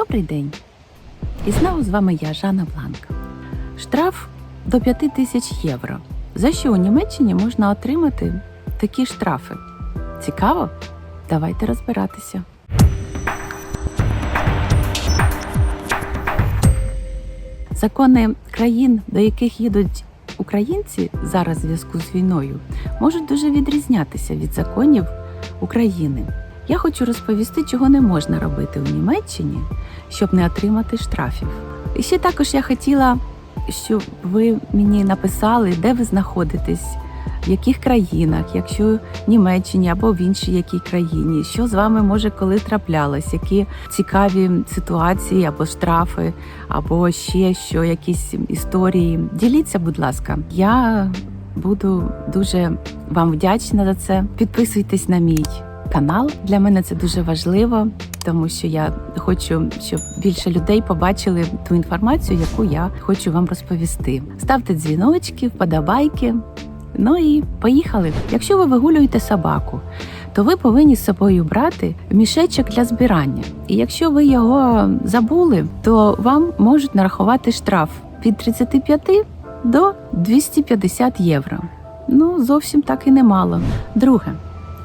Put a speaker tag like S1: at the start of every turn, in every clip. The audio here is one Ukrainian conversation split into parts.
S1: Добрий день! І знову з вами я, Жанна Бланк. Штраф до 5 тисяч євро. За що у Німеччині можна отримати такі штрафи? Цікаво? Давайте розбиратися. Закони країн, до яких їдуть українці зараз в зв'язку з війною, можуть дуже відрізнятися від законів України. Я хочу розповісти, чого не можна робити у Німеччині, щоб не отримати штрафів. І ще також я хотіла, щоб ви мені написали, де ви знаходитесь, в яких країнах, якщо в Німеччині або в іншій якій країні, що з вами може коли траплялось, які цікаві ситуації або штрафи, або ще що, якісь історії. Діліться, будь ласка, я буду дуже вам вдячна за це. Підписуйтесь на мій канал. Для мене це дуже важливо, тому що я хочу, щоб більше людей побачили ту інформацію, яку я хочу вам розповісти. Ставте дзвіночки, вподобайки. Ну і поїхали. Якщо ви вигулюєте собаку, то ви повинні з собою брати мішечок для збирання. І якщо ви його забули, то вам можуть нарахувати штраф від 35 до 250 євро. Ну, зовсім так і немало. Друге.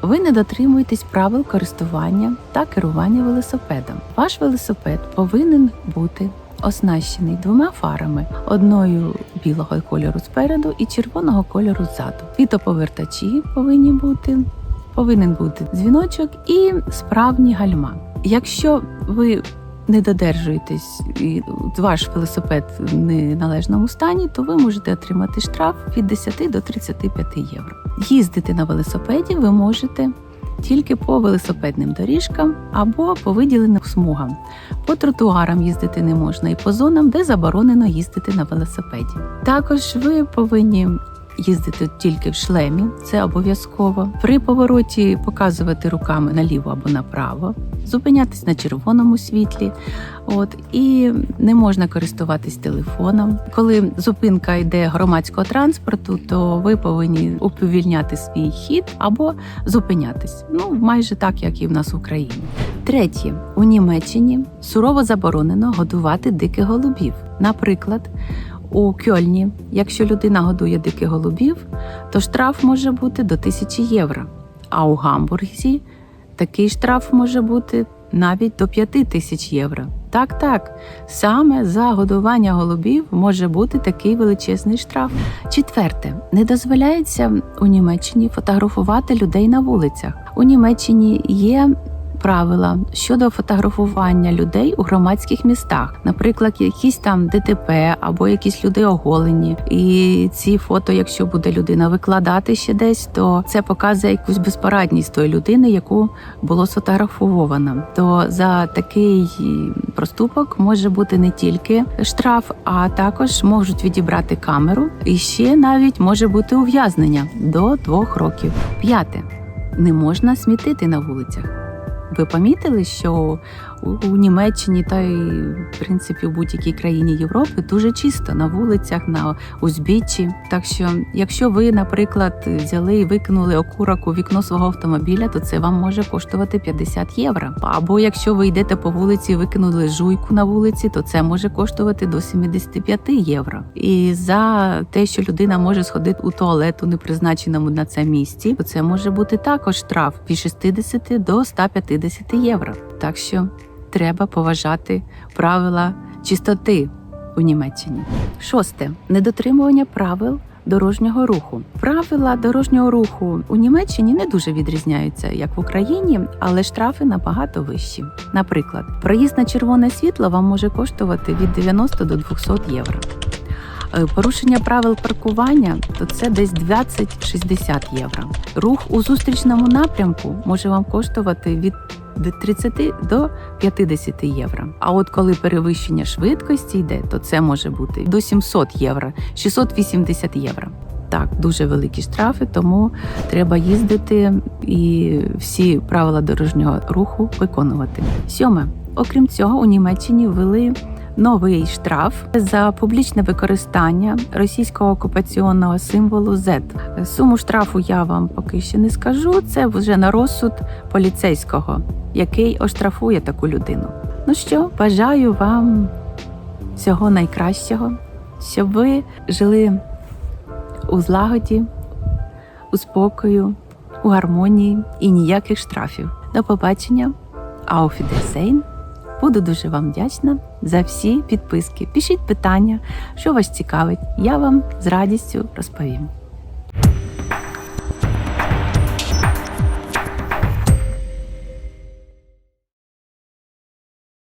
S1: Ви не дотримуєтесь правил користування та керування велосипедом. Ваш велосипед повинен бути оснащений двома фарами: одною білого кольору спереду і червоного кольору ззаду. Світоповертачі повинні бути, повинен бути дзвіночок і справні гальма. Якщо ви не додержуєтесь і ваш велосипед в неналежному стані, то ви можете отримати штраф від 10 до 35 євро. Їздити на велосипеді ви можете тільки по велосипедним доріжкам або по виділеним смугам. По тротуарам їздити не можна і по зонам, де заборонено їздити на велосипеді. Також ви повинні їздити тільки в шлемі, це обов'язково. При повороті показувати руками наліво або направо, зупинятись на червоному світлі. От і не можна користуватись телефоном. Коли зупинка йде громадського транспорту, то ви повинні уповільняти свій хід або зупинятись. Ну майже так, як і в нас в Україні. Третє у Німеччині сурово заборонено годувати диких голубів. Наприклад, у Кьольні, якщо людина годує диких голубів, то штраф може бути до 1000 євро. А у Гамбурзі такий штраф може бути навіть до 5000 євро. Так, так, саме за годування голубів може бути такий величезний штраф. Четверте, не дозволяється у Німеччині фотографувати людей на вулицях. У Німеччині є правила щодо фотографування людей у громадських містах, наприклад, якісь там ДТП або якісь люди оголені. І ці фото, якщо буде людина викладати ще десь, то це показує якусь безпорадність тої людини, яку було сфотографовано. То за такий проступок може бути не тільки штраф, а також можуть відібрати камеру, і ще навіть може бути ув'язнення до двох років. П'яте не можна смітити на вулицях. Ви помітили, що у, Німеччині та й в принципі у будь-якій країні Європи дуже чисто на вулицях, на узбіччі. Так що, якщо ви, наприклад, взяли і викинули окурок у вікно свого автомобіля, то це вам може коштувати 50 євро. Або якщо ви йдете по вулиці і викинули жуйку на вулиці, то це може коштувати до 75 євро. І за те, що людина може сходити у туалет у непризначеному на це місці, то це може бути також штраф від 60 до 150 євро. Так що треба поважати правила чистоти у Німеччині. Шосте недотримування правил. Дорожнього руху правила дорожнього руху у Німеччині не дуже відрізняються як в Україні, але штрафи набагато вищі. Наприклад, проїзд на червоне світло вам може коштувати від 90 до 200 євро. Е, Порушення правил паркування то це десь 20-60 євро. Рух у зустрічному напрямку може вам коштувати від від 30 до 50 євро. А от коли перевищення швидкості йде, то це може бути до 700 євро, 680 євро. Так, дуже великі штрафи, тому треба їздити і всі правила дорожнього руху виконувати. Сьоме, окрім цього, у Німеччині ввели новий штраф за публічне використання російського окупаційного символу Z. Суму штрафу я вам поки що не скажу. Це вже на розсуд поліцейського, який оштрафує таку людину. Ну що, бажаю вам всього найкращого, щоб ви жили у злагоді, у спокою, у гармонії і ніяких штрафів. До побачення, Wiedersehen. Буду дуже вам вдячна за всі підписки. Пишіть питання, що вас цікавить. Я вам з радістю розповім.